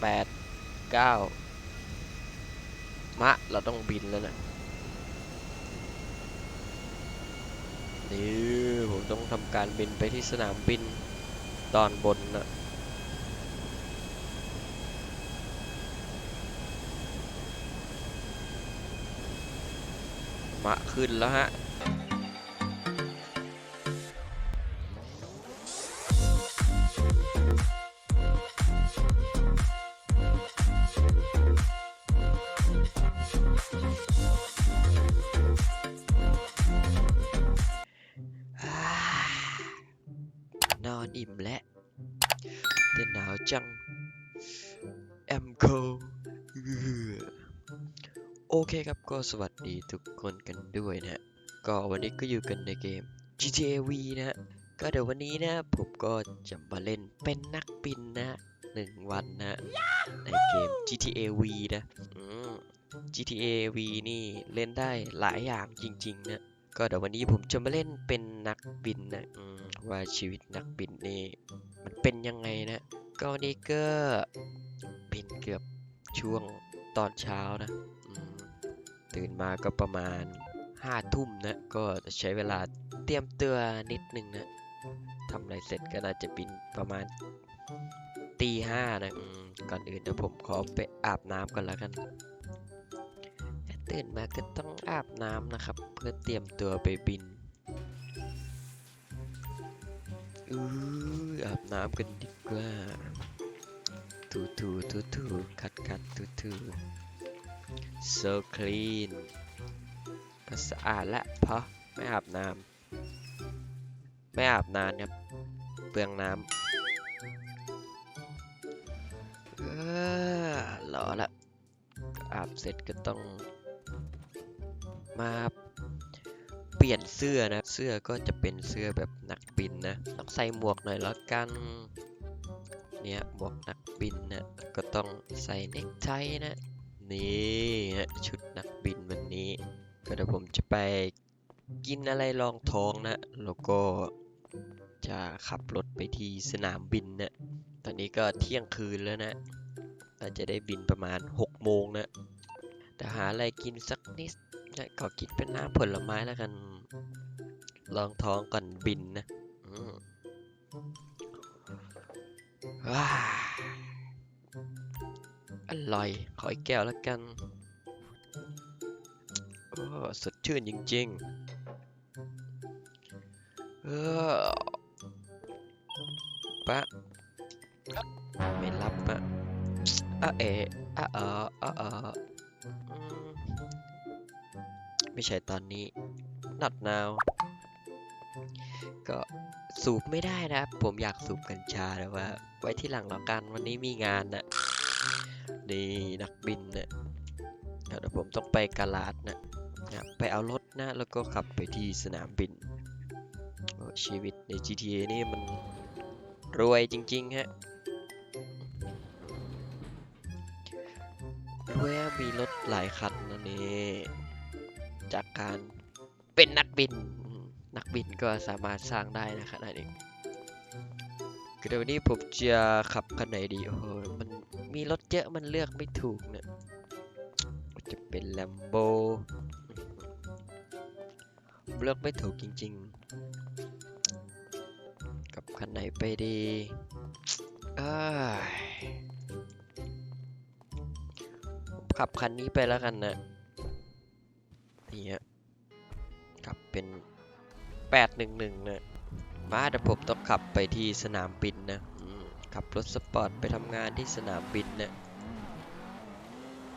แปดเก้ามะ เราต้องบินแล้วนะนี่ผมต้องทำการบินไปที่สนามบินตอนบนนะมะขึ้นแล้วฮะ นอนอิ่มแล้วแต่หนาวจังแอมโคโอเคครับก็สวัสดีทุกคนกันด้วยนะ ก็วันนี้ก็อยู่กันในเกม GTA V นะ ก็เดี๋ยววันนี้นะ ผมก็จะมาเล่นเป็นนักบินนะหนึ่งวันนะ ในเกม GTA V นะ GTA V นี่เล่นได้หลายอย่างจริง ๆ นะ ก็เดี๋ยววันนี้ผมจะมาเล่นเป็นนักบินนะว่าชีวิตนักบินนี่มันเป็นยังไงนะ ก็วันนี้ก็บินเกือบช่วงตอนเช้านะตื่นมาก็ประมาณห้าทุ่มนะ ก็จะใช้เวลาเตรียมตัวนิดนึงนะทำอะไรเสร็จก็น่าจะบินประมาณตีห้านะก่อนอื่นเดี๋ยวผมขอไปอาบน้ำก่อนแล้วกันตื่นมาก็ต้องอาบน้ำนะครับ พื่อเตรียมตัวไปบินอืออาบน้ำกันดีกว่า ถูถูถูถูขัดขัดถูถู so clean ก็สะอาดละเพราะไม่อาบน้ำไม่อาบนานครับ เปลืองน้ำเออหล่อละอาบเสร็จก็ต้องมา เปลี่ยนเสื้อนะ เสื้อก็จะเป็นเสื้อแบบนักบินนะ ต้องใส่หมวกหน่อยแล้วกัน เนี่ยหมวกนักบินนะก็ต้องใส่เนคไทนะ นี่นะชุดนักบินวันนี้ ก็เดี๋ยวผมจะไปกินอะไรรองท้องนะ แล้วก็จะขับรถไปที่สนามบินนะ ตอนนี้ก็เที่ยงคืนแล้วนะอาจจะได้บินประมาณ6โมงนะแต่หาอะไรกินสักนิด นะก็กินเป็นน้ำผลไม้แล้วกัน ลองท้องก่อนบินนะอืมว้าอร่อย ขออีกแก้วแล้วกัน โอ้สดชื่นจริงๆ เออปะไม่รับอะอะเอะอะเอออะเออ ไม่ใช่ตอนนี้ not now ก็สูบไม่ได้นะผมอยากสูบกัญชาแต่ว่า ไว้ที่หลังแล้วกันวันนี้มีงานนะนี่นักบินนะเดี๋ยวผมต้องไปกาลาดนะนะไปเอารถนะแล้วก็ขับไปที่สนามบิน ชีวิตใน GTA นี่มันรวยจริงๆฮะรวยมีรถหลายคันนะนี่ การเป็นนักบิน นักบินก็สามารถสร้างได้นะขนาดนี้คือเดี๋ยวนนี้ผมจะขับคันไหนดีโอ้โหมันมีรถเยอะมันเลือกไม่ถูกเนี่ยจะเป็นแลมโบเลือกไม่ถูกจริง ๆ กับคันไหนไปดีขับคันนี้ไปแล้วกันนะนี่ฮะ 811นะมาเดี๋ยวผมต้องขับไปที่สนามบินนะขับรถสปอร์ตไปทำงานที่สนามบินนะ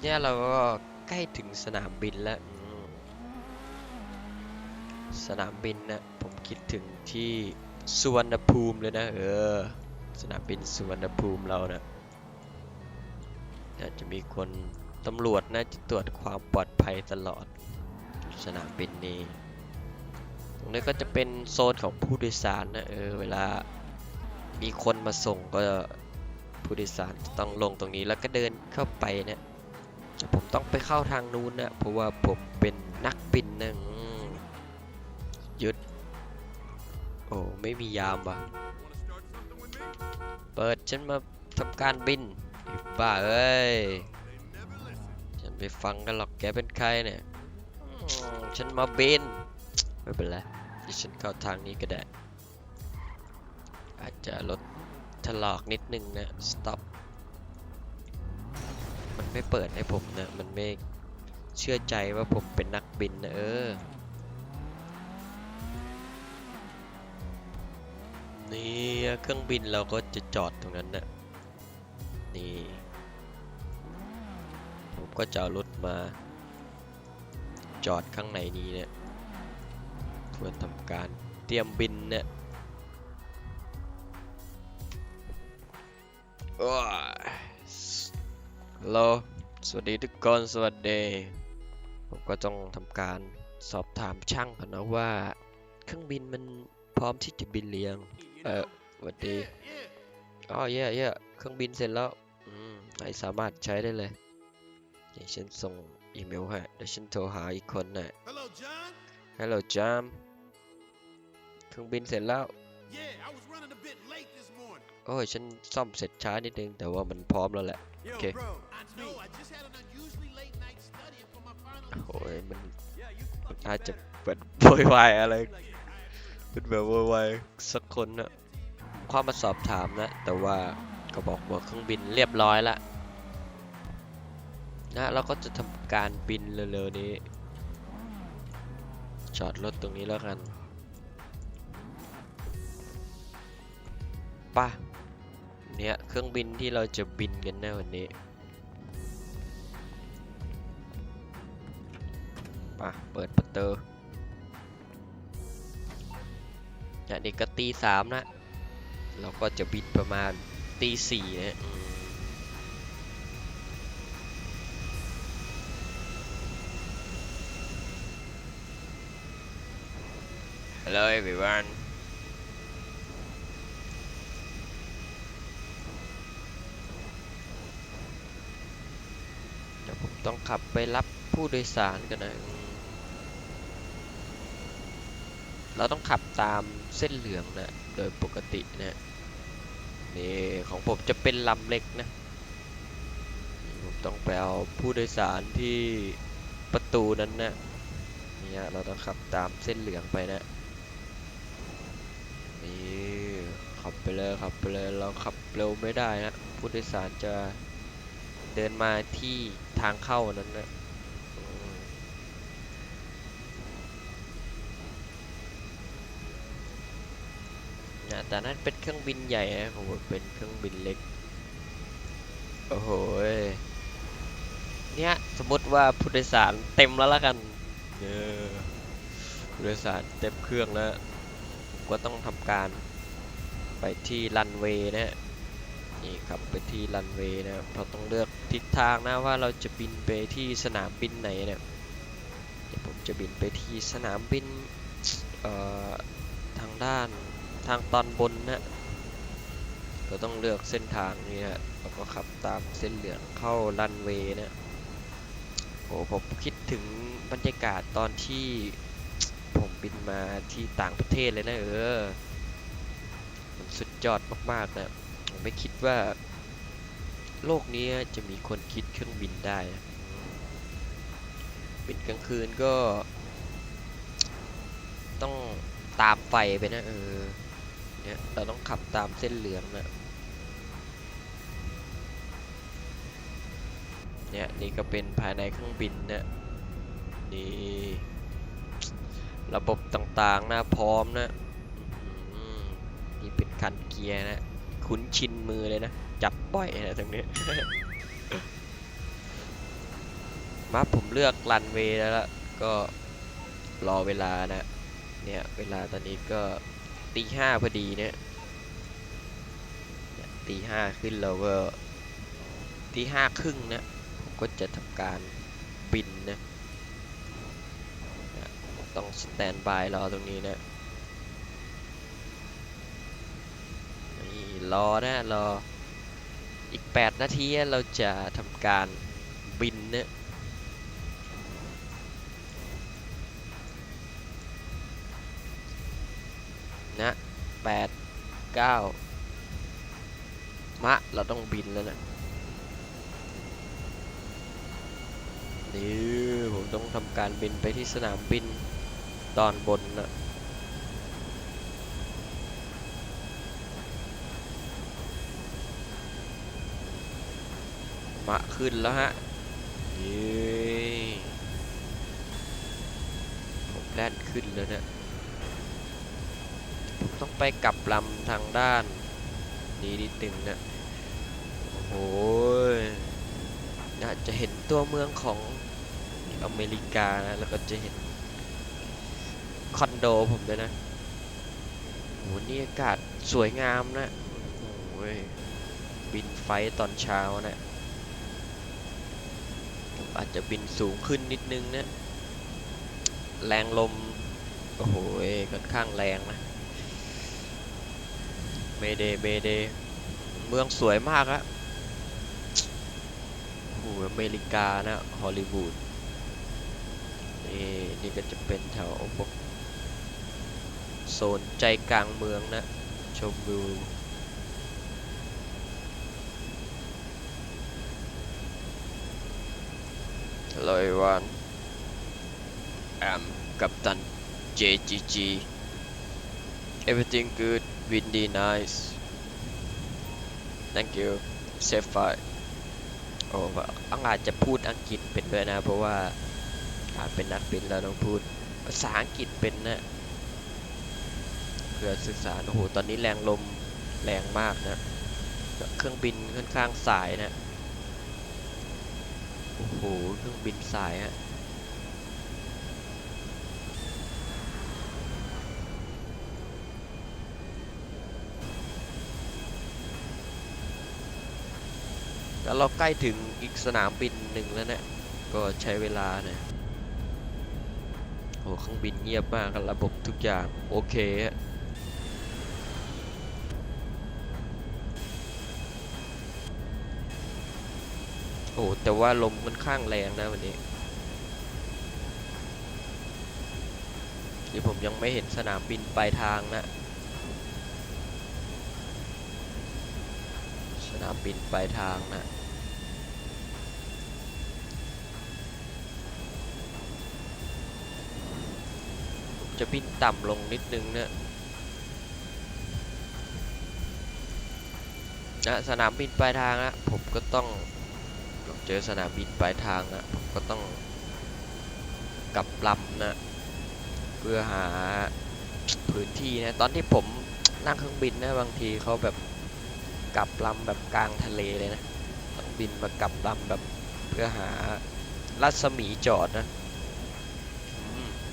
เนี่ยเราก็ใกล้ถึงสนามบินแล้วสนามบินนะผมคิดถึงที่สุวรรณภูมิเลยนะเออสนามบินสุวรรณภูมิเรานะน่าจะมีคนตำรวจนะจะตรวจความปลอดภัยตลอด สนามบินนี้ ตรงนี้ก็จะเป็นโซนของผู้โดยสารนะเออเวลามีคนมาส่งก็ผู้โดยสารต้องลงตรงนี้แล้วก็เดินเข้าไปนะผมต้องไปเข้าทางนู้นนะเพราะว่าผมเป็นนักบินนะยุดโอ้ไม่มียามว่ะเปิดฉันมาทำการบินบ้าเอ้ยฉันไม่ฟังกันหรอกแกเป็นใครเนี่ยฉันมาบิน ไม่เป็นไรเดี๋ยวฉันเข้าทางนี้ก็ได้ อาจจะลดถลอกนิดนึงนะ stop มันไม่เปิดให้ผมนะ มันไม่เชื่อใจว่าผมเป็นนักบินนะเออ นี่เครื่องบินเราก็จะจอดตรงนั้นนะนี่ ผมก็จะเอารถมา จอดข้างในนี้เนี่ย พื่อทำการเตรียมบินเนี่ยโอ้ยฮัลโหลสวัสดีทุกคนสวัสดี ผมก็ต้องทำการสอบถามช่างก่อนนะว่า เครื่องบินมันพร้อมที่จะบินเรียง เออสวัสดีอ๋อเย่เย่เครื่องบินเสร็จแล้วอืมไหนสามารถใช้ได้เลยเดี๋ยวฉันส่งอีเมลให้เดี๋ยวฉันโทรหาอีกคนน่ะ Hello, John. ฮัลโหลจาม เครื่องบินเสร็จแล้ว Yeah, I was running a bit late this morning. โอ้ย ฉันซ่อมเสร็จช้านิดนึง แต่ว่ามันพร้อมแล้วแหละ Yo, Okay. bro. I know. I just had an unusually late night studying for my final. โอ้ย มัน Yeah, you มัน fucking อาจจะ bad. เปิดโวยวายอะไร Like, เป็นแบบโวยวายสักคนนะเข้ามาสอบถามนะ แต่ว่าก็บอกว่าเครื่องบินเรียบร้อยละนะเราก็จะทำการบินเร็วๆนี้ จอดรถตรงนี้แล้วกัน ป่ะเนี่ยเครื่องบินที่เราจะบินกันนะวันนี้ป่ะเปิดประตูเนี่ยนี่ก็ตีสามนะเราก็จะบินประมาณตีสี่นะอืม Hello everyone เดี๋ยวผมต้อง ขับไปรับผู้โดยสารกันนะเราต้องขับตามเส้นเหลืองนะโดยปกตินะนี่ของผมจะเป็นลำเล็กนะผมต้องไปเอาผู้โดยสารที่ประตูนั้นนะเนี่ยเราต้องขับตามเส้นเหลืองไปนะนี่ขับไปเลยขับไปเลยเราขับเร็วไม่ได้นะผู้โดยสารจะ เดินมาที่ทางเข้านั้นนะแต่นั้นเป็นเครื่องบินใหญ่นะของผมเป็นเครื่องบินเล็ก โอ้โหเนี่ยสมมติว่าผู้โดยสารเต็มแล้วละกันเออผู้โดยสารเต็มเครื่องแล้วผมก็ต้องทำการไปที่รันเวย์นะฮะนี่ครับไปที่รันเวย์นะครับเราะต้องเลือก ทิศทางนะว่าเราจะบินไปที่สนามบินไหนเนี่ยเดี๋ยวผมจะบินไปที่สนามบินเอ่อทางด้านทางตอนบนนะเราต้องเลือกเส้นทางนี้ฮะแล้วก็ขับตามเส้นเหลืองเข้ารันเวย์นะโอ้ผมคิดถึงบรรยากาศตอนที่ผมบินมาที่ต่างประเทศเลยนะเออมันสุดยอดมากๆนะผมไม่คิดว่า โลกนี้จะมีคนคิดเครื่องบินได้นะบินกลางคืนก็ ต้องตามไฟไปนะเออเนี่ยเราต้องขับตามเส้นเหลืองนะเนี่ยนี่ก็เป็นภายในเครื่องบินนะนี่ระบบต่างๆนะพร้อมนะนี่เป็นคันเกียร์นะ คุ้นชินมือเลยนะ จับบ่อยนะตรงนี้ มาผมเลือกรันเวย์แล้วละก็รอเวลานะ เนี่ยเวลาตอนนี้ก็ตีห้าพอดีเนี่ยตีห้าขึ้นแล้วก็ตีห้าครึ่งนะผมก็จะทำการบินนะ ต้องสแตนบายรอตรงนี้นะรอนะรอ อีก 8 นาทีเราจะทำการบินนะนะแปดเก้ามะ เราต้องบินแล้วนะนี่ผมต้องทำการบินไปที่สนามบินตอนบนนะ มาขึ้นแล้วฮะนี่ผมแล่นขึ้นแล้วเนี่ยผมต้องไปกลับลำทางด้านนี้นิดนึงนะโอ้โหน่าจะเห็นตัวเมืองของอเมริกานะแล้วก็จะเห็นคอนโดผมด้วยนะโหนี่อากาศสวยงามนะโอ้ยบินไฟท์ตอนเช้านะ อาจจะบินสูงขึ้นนิดนึงนะ แรงลม โอ้โหค่อนข้างแรงนะเมเดเมเดเมืองสวยมากอะโอ้โหอเมริกานะ ฮอลลีวูดนี่นี่ก็จะเป็นแถวพวกโซนใจกลางเมืองนะ ชมวิว Hello everyone I'm Captain JGG Everything good windy nice Thank you safe flight โอ้ว่าอังอาจจะพูดอังกฤษเป็นด้วยนะ เพราะว่าอาจเป็นนักบินแล้วต้องพูดภาษาอังกฤษเป็นนะเพื่อสื่อสารโอ้โหตอนนี้แรงลมแรงมากนะ เครื่องบินค่อนข้างสายนะ โอ้โหเครื่องบินสายฮะแล้วเราใกล้ถึงอีกสนามบินหนึ่งแล้วเนะี่ยก็ใช้เวลาเนี่ยโอ้เครื่องบินเงียบมากกับระบบทุกอย่าง โอเคฮะ อ้แต่ว่าลมค่อนข้างแรงนะวันนี้ที่ผมยังไม่เห็นสนามบินปลายทางนะ สนามบินปลายทางนะจะบินต่ำลงนิดนึงนะนะสนามบินปลายทางนะผมก็ต้อง เจอสนามบินปลายทางนะผมก็ต้องกลับลำนะเพื่อหาพื้นที่นะตอนที่ผมนั่งเครื่องบินนะบางทีเขาแบบกลับลำแบบกลางทะเลเลยนะต้องบินมากลับลำแบบเพื่อหารัศมีจอดนะ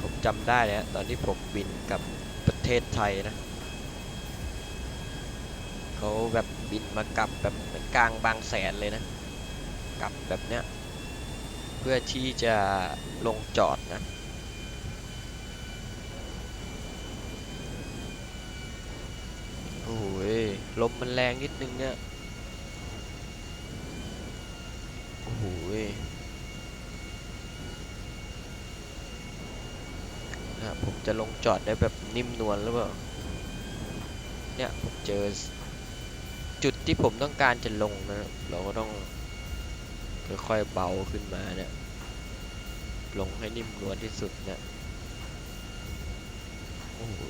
ผมจำได้นะตอนที่ผมบินกับประเทศไทยนะเขาแบบบินมากลับแบบกลางบางแสนเลยนะ กลับแบบเนี้ย เพื่อที่จะลงจอดนะโอ้ยลมมันแรงนิดนึงเนี่ยโอ้โหยนะครับผมจะลงจอดได้แบบนิ่มนวลหรือเปล่า เนี่ยผมเจอจุดที่ผมต้องการจะลงนะ เราก็ต้อง ค่อยๆเบาขึ้นมาเนี่ย ลงให้นิ่มนวลที่สุดเนี่ยโอ้โห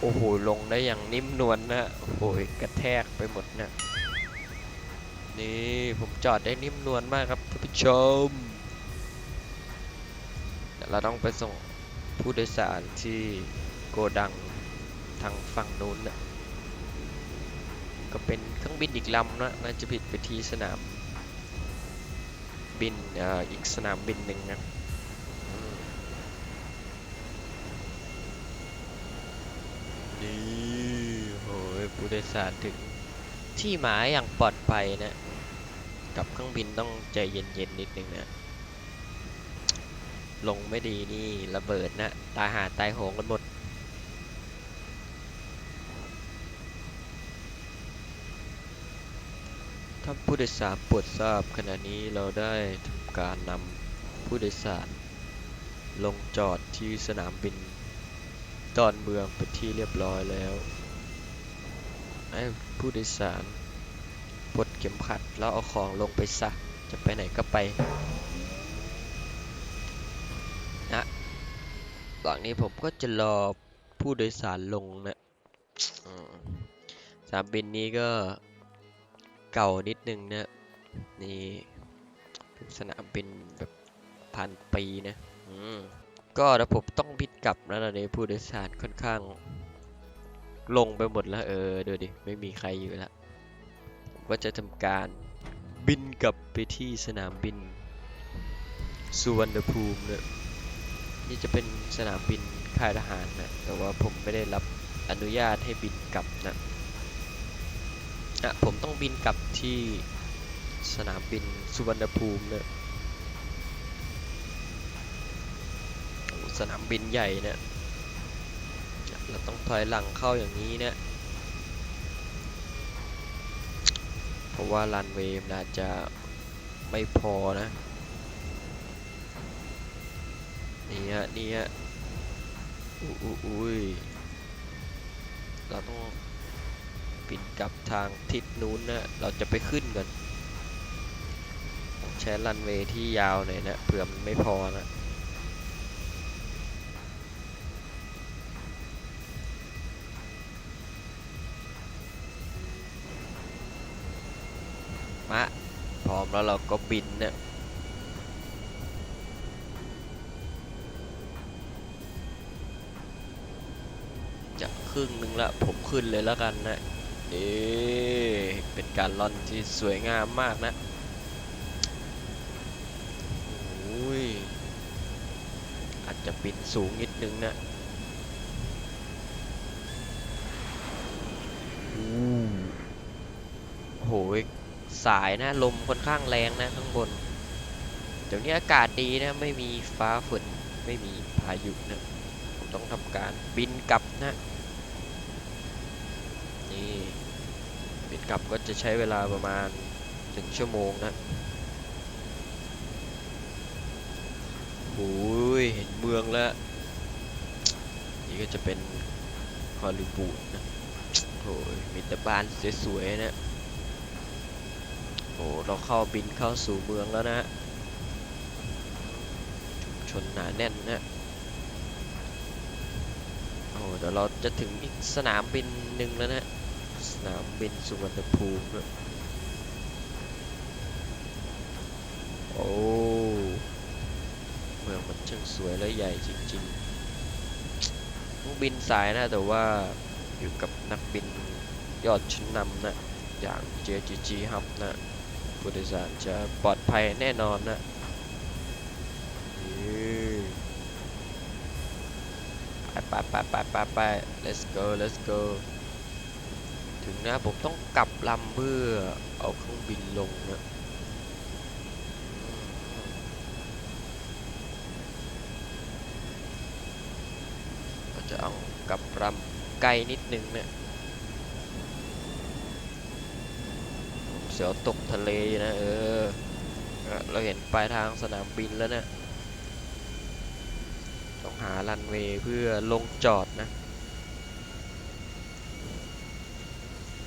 โอ้โห ลงได้อย่างนิ่มนวลนะโอ้โหกระแทกไปหมดเนี่ยนี่ผมจอดได้นิ่มนวลมากครับท่านผู้ชมเดี๋ยวเราต้องไปส่งผู้โดยสารที่ โกดังทางฝั่งนู้นนะก็เป็นเครื่องบินอีกลำนะน่าจะบินไปที่สนามบินออีกสนามบินหนึ่งนะนี่โอ้ยผู้โดยสารถึงที่หมายอย่างปลอดภัยนะ กับเครื่องบินต้องใจเย็นๆนิดนึงนะ ลงไม่ดีนี่ระเบิดนะ ตายหาตายโหงกันหมด ท่านผู้โดยสารโปรดทราบขณะนี้เราได้ทำการนำผู้โดยสาร ลงจอดที่สนามบินดอนเมืองเป็นที่เรียบร้อยแล้วให้ผู้โดยสารปลดเข็มขัดแล้วเอาของลงไปซะจะไปไหนก็ไปนะหลังนี้ผมก็จะรอผู้โดยสารลงนะสนามบินนี้ก็ เก่านิดนึงนะนี่เป็นสนามบินแบบพันปีนะอืมก็แล้วผมต้องบินกลับแล้วนะเนี่ยผู้โดยสารค่อนข้าง ลงไปหมดแล้วเออดูดิไม่มีใครอยู่แล้วก็จะทำการบินกลับไปที่สนามบินสุวรรณภูมิเนี่ยนี่จะเป็นสนามบินค่ายทหารนะแต่ว่าผมไม่ได้รับอนุญาตให้บินกลับนะ อะผมต้องบินกลับที่สนามบินสุวรรณภูมิเนี่ยสนามบินใหญ่เนี่ยเราต้องถอยหลังเข้าอย่างนี้เนี่ยเพราะว่ารันเวมนอาจจะไม่พอนะนี่ฮะนี่ฮะอุ้ยอุ้ยอุ้ยเราต้อง ปิดกลับทางทิศนู้นนะเราจะไปขึ้นกันต้องใช้รันเวย์ที่ยาวหน่อยนะเผื่อมันไม่พอนะมาพร้อมแล้วเราก็บินเนี่ยจะครึ่งนึงละผมขึ้นเลยแล้วกันนะ เอ๊ะเป็นการล่อนที่สวยงามมากนะโอ้ยอาจจะบินสูงนิดนึงนะอู้โอ้โหสายนะลมค่อนข้างแรงนะข้างบน เดี๋ยวนี้อากาศดีนะไม่มีฟ้าฝนไม่มีพายุนะผมต้องทำการบินกลับนะ นี่ บิน กลับก็จะใช้เวลาประมาณหนึ่งชั่วโมงนะโอ้ยเห็นเมืองแล้ว นี่ก็จะเป็นฮอลลีวูดนะโอ้ยมีแต่บ้านสวยๆนะโอ้เราเข้าบินเข้าสู่เมืองแล้วนะชุมชนหนาแน่นนะโอ้เดี๋ยวเราจะถึงอีกสนามบินหนึ่งแล้วนะ นามบินสุวรรณภูมิโอ้เมืองมันช่างสวยและใหญ่จริงๆต้องบินสายนะแต่ว่าอยู่กับนักบินยอดชั้นนำนะอย่าง JGG Hub นะผู้โดยสารจะปลอดภัยแน่นอนนะไปไปไปไปไป let's go let's go ถึงนะผมต้องกลับลำเพื่อเอาเครื่องบินลงนะก็จะเอากลับลำไกลนิดนึงเนี่ยเสียวตกทะเลนะเออเออ เราเห็นปลายทางสนามบินแล้วเนะี่ยต้องหารันเวย์เพื่อลงจอดนะ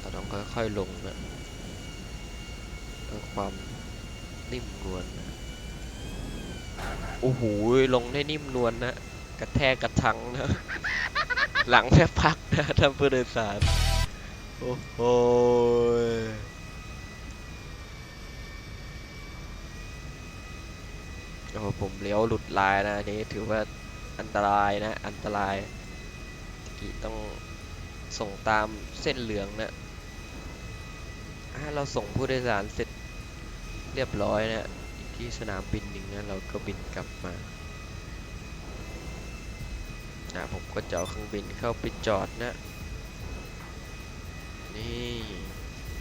เราต้องค่อยๆลงนะเพื่อความนิ่มนวลนะโอ้โหลงได้นิ่มนวลนะกระแทกกระทังนะ หลังแทบพักนะท่านผู้โดยสารโอ้โหโอ้ผมเลี้ยวหลุดลายนะนี้ถือว่าอันตรายนะ อันตรายตะกี้ต้องส่งตามเส้นเหลืองนะ ถ้าเราส่งผู้โดยสารเสร็จเรียบร้อยนะอีกที่สนามบินหนึ่งนะเราก็บินกลับมานะผมก็จะเอาเครื่องบินเข้าไปจอดนะ นี่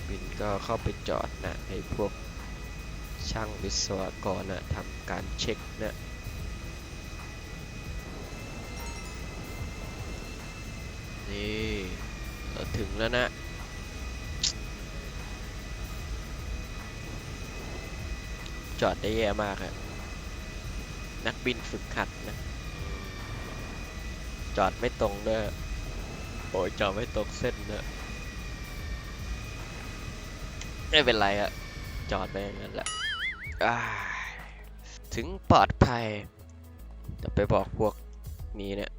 บินก็เข้าไปจอดนะให้พวกช่างวิศวกรนะทำการเช็คนะนี่เราถึงแล้วนะ จอดได้แย่มากอะนักบินฝึกหัดนะ จอดไม่ตรงด้วยโอ้ยจอดไม่ตรงเส้นนะไม่เป็นไรอะจอดไปอย่างนั้นแหละถึงปลอดภัยจะไปบอกพวกนี้เนี่ย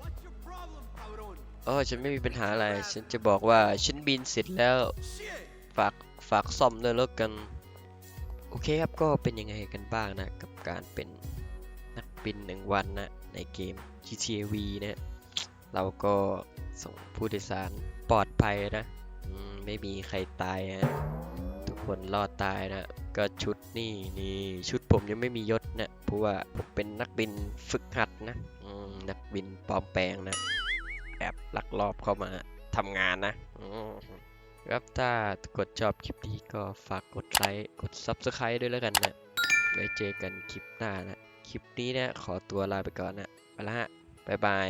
What's your problem, cabrón? เออฉันไม่มีปัญหาอะไร ฉันจะบอกว่าฉันบินเสร็จแล้ว ฝากฝากซ่อมด้วยแล้วกัน โอเคครับก็เป็นยังไงกันบ้างนะกับการเป็นนักบินหนึ่งวันนะในเกม GTA V นะเราก็ส่งผู้โดยสารปลอดภัยนะไม่มีใครตายฮะทุกคนรอดตายนะ ก็ชุดนี่นี่ชุดผมยังไม่มียศนะเพราะว่าผมเป็นนักบินฝึกหัดนะนักบินปลอมแปลงนะแอบลักลอบเข้ามาทำงานนะ ครับถ้ากดชอบคลิปนี้ก็ฝากกดไลค์กด Subscribe ด้วยแล้วกันนะไว้เจอกันคลิปหน้านะ คลิปนี้เนะขอตัวลาไปก่อนนะไปละฮะ บ๊ายบาย